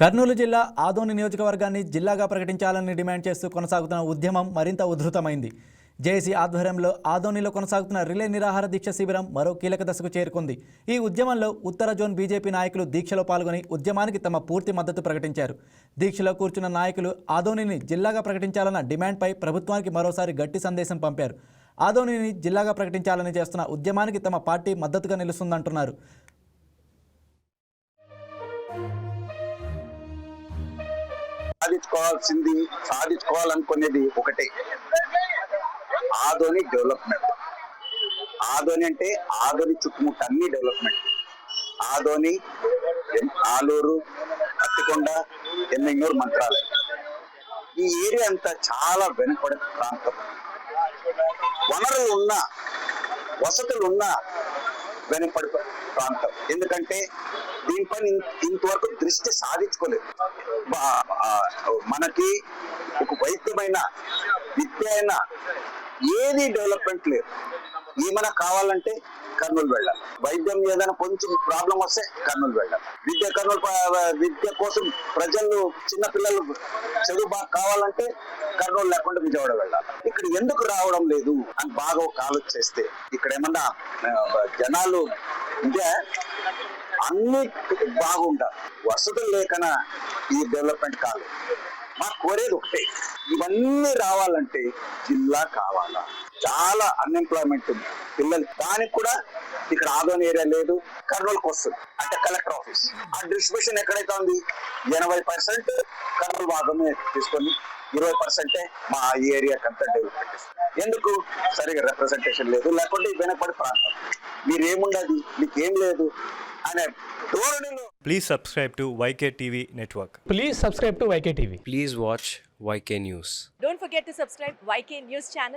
కర్నూలు జిల్లా ఆదోని నియోజకవర్గాన్ని జిల్లాగా ప్రకటించాలని డిమాండ్ చేస్తూ కొనసాగుతున్న ఉద్యమం మరింత ఉధృతమైంది. జేఏసీ ఆధ్వర్యంలో ఆదోనిలో కొనసాగుతున్న రిలే నిరాహార దీక్ష శిబిరం మరో కీలక దశకు చేరుకుంది. ఈ ఉద్యమంలో ఉత్తర జోన్ బీజేపీ నాయకులు దీక్షలో పాల్గొని ఉద్యమానికి తమ పూర్తి మద్దతు ప్రకటించారు. దీక్షలో కూర్చున్న నాయకులు ఆదోనిని జిల్లాగా ప్రకటించాలన్న డిమాండ్పై ప్రభుత్వానికి మరోసారి గట్టి సందేశం పంపారు. ఆదోనిని జిల్లాగా ప్రకటించాలని చేస్తున్న ఉద్యమానికి తమ పార్టీ మద్దతుగా నిలుస్తుందంటున్నారు. సాధించుకోవాల్సింది సాధించుకోవాలనుకునేది ఒకటే. ఆదోని డెవలప్మెంట్. ఆదోని అంటే ఆదోని చుట్టుముట్టు అన్ని డెవలప్మెంట్. ఆదోని ఆలూరు అత్తికొండ ఎమ్మెన్నూరు మంత్రాలయం. ఈ ఏరియా అంతా చాలా వెనుకబడి ప్రాంతం. వనరులు ఉన్న వసతులు ఉన్న వెనుకబడి ప్రాంతం. ఎందుకంటే దీనిపైన ఇంతవరకు దృష్టి సాధించుకోలేదు. మనకి ఒక వైద్యమైన విద్య అయినా ఏది డెవలప్మెంట్ లేదు. ఏమైనా కావాలంటే కర్నూలు వెళ్ళాలి. వైద్యం ఏదైనా కొంచెం ప్రాబ్లం వస్తే కర్నూలు వెళ్ళాలి. విద్య కర్నూలు విద్య కోసం ప్రజలు చిన్న పిల్లలు చదువు బాగా కావాలంటే కర్నూలు లేకుండా విజయవాడ వెళ్ళాలి. ఇక్కడ ఎందుకు రావడం లేదు అని బాగా ఒక ఆలోచిస్తే ఇక్కడ ఏమన్నా జనాలు అంటే అన్ని బాగుంటారు వసతులు లేకన ఈ డెవలప్మెంట్ కాదు. మా కోరేది ఒకటే ఇవన్నీ రావాలంటే జిల్లా కావాలా. చాలా అన్ఎంప్లాయ్మెంట్ ఉంది పిల్లలు. దానికి కూడా ఇక్కడ ఆదోని ఏరియా లేదు కర్నూలుకి వస్తుంది. అంటే కలెక్టర్ ఆఫీస్. ఆ డిస్ట్రిబ్యూషన్ ఎక్కడైతే ఉంది? ఎనభై పర్సెంట్ కర్నూలు భాగమే తీసుకొని ఇరవై పర్సెంటే మా ఈ ఏరియాకి అంతా డెవలప్మెంట్ ఎందుకు? సరిగా రిప్రజెంటేషన్ లేదు. లేకుంటే వెనకబడి ప్రాంతం. మీరేముండదు? మీకేం లేదు? Please subscribe to YK TV Network. Please subscribe to YKTV. Please watch YK News. Don't forget to subscribe YK News channel